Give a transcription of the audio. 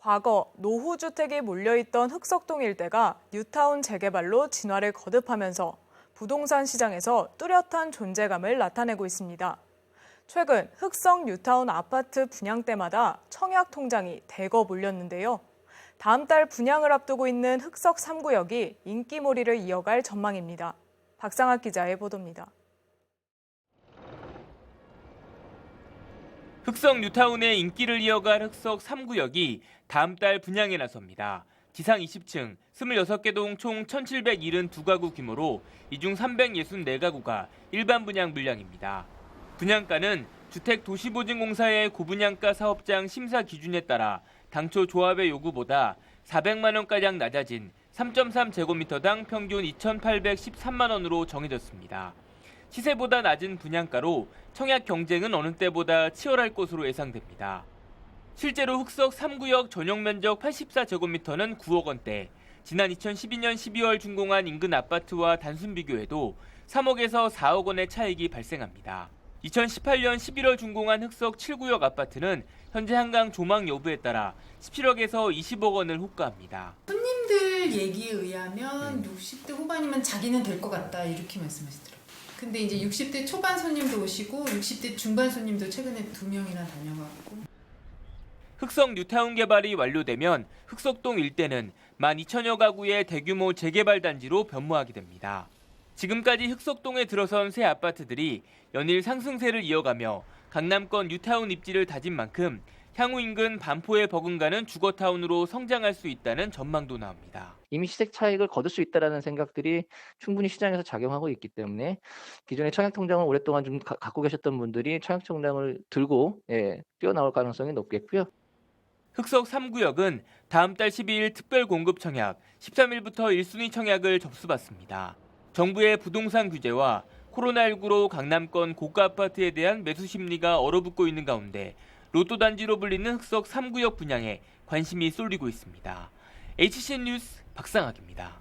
과거 노후 주택이 몰려있던 흑석동 일대가 뉴타운 재개발로 진화를 거듭하면서 부동산 시장에서 뚜렷한 존재감을 나타내고 있습니다. 최근 흑성 뉴타운 아파트 분양 때마다 청약 통장이 대거 몰렸는데요. 다음 달 분양을 앞두고 있는 흑석 3구역이 인기몰이를 이어갈 전망입니다. 박상학 기자의 보도입니다. 흑석 뉴타운의 인기를 이어갈 흑석 3구역이 다음 달 분양에 나섭니다. 지상 20층 26개 동 총 1,772가구 규모로 이 중 364가구가 일반 분양 물량입니다. 분양가는 주택도시보증공사의 고분양가 사업장 심사 기준에 따라 당초 조합의 요구보다 400만 원가량 낮아진 3.3제곱미터당 평균 2,813만 원으로 정해졌습니다. 시세보다 낮은 분양가로 청약 경쟁은 어느 때보다 치열할 것으로 예상됩니다. 실제로 흑석 3구역 전용 면적 84제곱미터는 9억 원대, 지난 2012년 12월 준공한 인근 아파트와 단순 비교해도 3억에서 4억 원의 차익이 발생합니다. 2018년 11월 준공한 흑석 7구역 아파트는 현재 한강 조망 여부에 따라 17억에서 20억 원을 호가합니다. 손님들 얘기에 의하면 60대 후반이면 자기는 될 것 같다 이렇게 말씀하시더라고요. 근데 이제 60대 초반 손님도 오시고 60대 중반 손님도 최근에 두 명이나 다녀가고 흑석 뉴타운 개발이 완료되면 흑석동 일대는 12,000여 가구의 대규모 재개발 단지로 변모하게 됩니다. 지금까지 흑석동에 들어선 새 아파트들이 연일 상승세를 이어가며 강남권 뉴타운 입지를 다진 만큼 향후 인근 반포에 버금가는 주거타운으로 성장할 수 있다는 전망도 나옵니다. 이미 시세 차익을 거둘 수 있다라는 생각들이 충분히 시장에서 작용하고 있기 때문에 기존의 청약 통장을 오랫동안 좀 가- 갖고 계셨던 분들이 청약 통장을 들고 예, 뛰어나올 가능성이 높겠고요. 흑석 3구역은 다음 달 12일 특별 공급 청약, 13일부터 1순위 청약을 접수받습니다. 정부의 부동산 규제와 코로나19로 강남권 고가 아파트에 대한 매수 심리가 얼어붙고 있는 가운데 로또 단지로 불리는 흑석 3구역 분양에 관심이 쏠리고 있습니다. HCN 뉴스 박상학입니다.